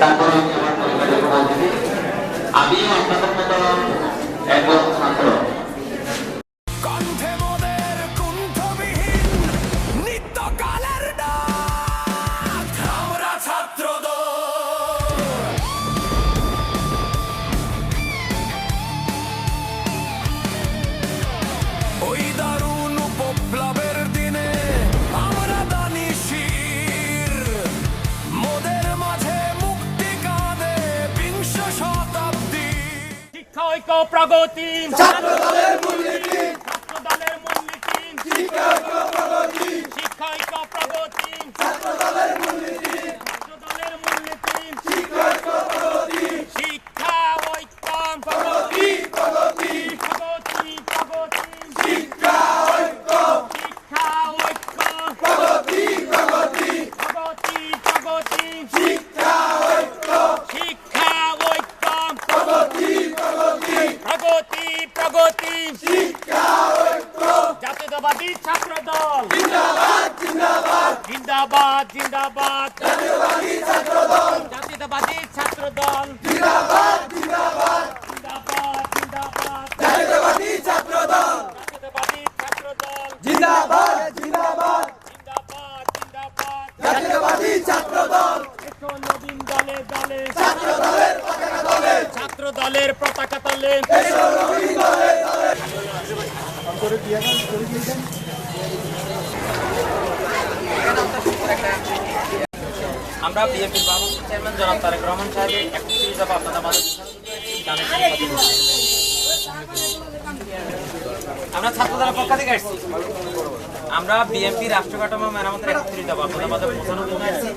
তারপর আমি আমার পরিবারের প্রমাণ দিবি আমিও আপনাদের মতো ঐক্য প্রগতি ছাত্র দলের মূলনীতি। ছাত্র দলের মূলনীতি। শিক্ষা ঐক্য প্রগতি শিক্ষা ঐক্য প্রগতি ছাত্র দলের মূলনীতি। ছাত্র দলের মূলনীতি। শিক্ষা ঐক্য প্রগতি শিক্ষা ঐক্য প্রগতি প্রগতি প্রগতি প্রগতি শিক্ষা ঐক্য শিক্ষা ঐক্য প্রগতি প্রগতি প্রগতি প্রগতি শিক্ষা ঐক্য শিক্ষা ঐক্য প্রগতি প্রগতি প্রগতি শিক্ষা ঐক্য জাতীয়তাবাদী ছাত্র দল জিন্দাবাদ জিন্দাবাদ। জিন্দাবাদ জিন্দাবাদ জাতীয়বাদী ছাত্র দল জাতীয়তাবাদী ছাত্র দল জিন্দাবাদ জিন্দাবাদ। জিন্দাবাদ জিন্দাবাদ জাতীয়বাদী ছাত্র দল জাতীয়তাবাদী ছাত্র দল জিন্দাবাদ জিন্দাবাদ। জিন্দাবাদ জিন্দাবাদ জাতীয়বাদী ছাত্র দল নবীন দলে দলে। ছাত্র দলের পতাকা দলে ছাত্র দলের পতাকা তলে। নবীন আমরা বিএনপির ভারপ্রাপ্ত চেয়ারম্যান জনাব তারেক রহমান সাহেবের আপনাদের আমরা ছাত্রদলের পক্ষ থেকে আসছি। আমরা বিএনপি রাষ্ট্র কাঠামো মেরামতের একত্রিশ দফা আপনাদের মাঝে পৌঁছানোর জন্য আসছি।